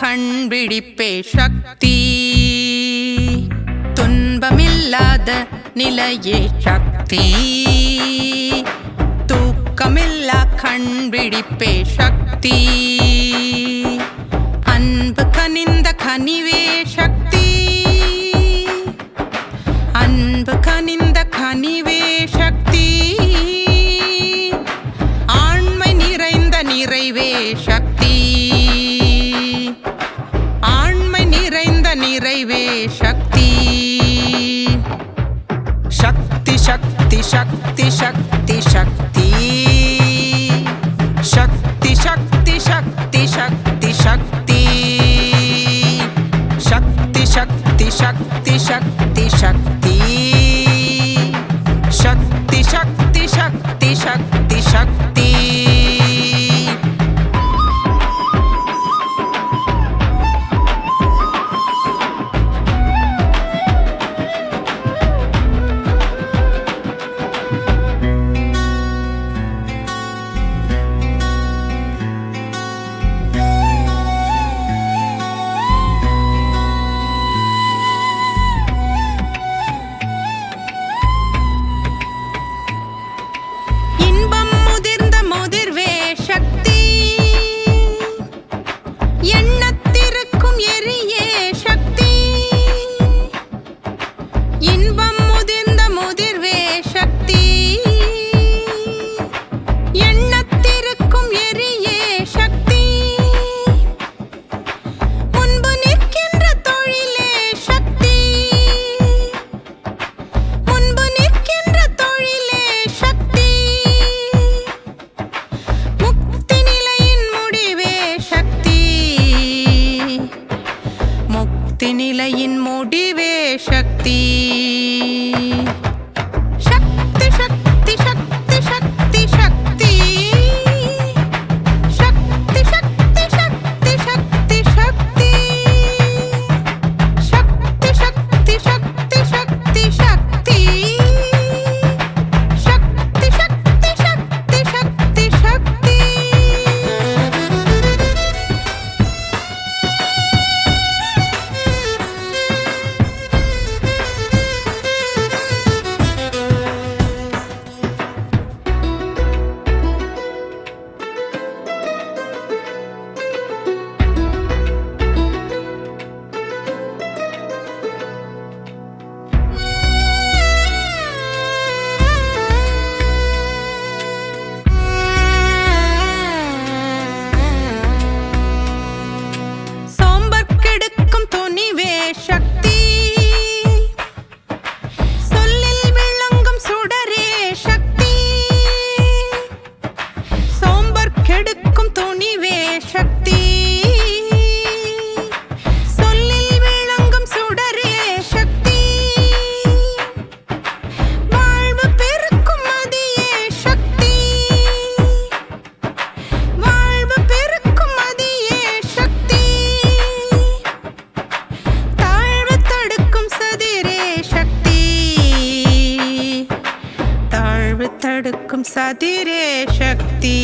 கண்பிடிப்பே சக்தி. துன்பமில்லாத நிலையே சக்தி. தூக்கமில்லா கண்பிடிப்பே சக்தி. அன்பு கனிந்த கனிவே சக்தி சக்தி சக்தி சக்தி சக்தி சக்தி சக்தி சக்தி சக்தி சக்தி சக்தி சக்தி சக்தி இந்நிலையின் முடிவே சக்தி. सतिरे शक्ति।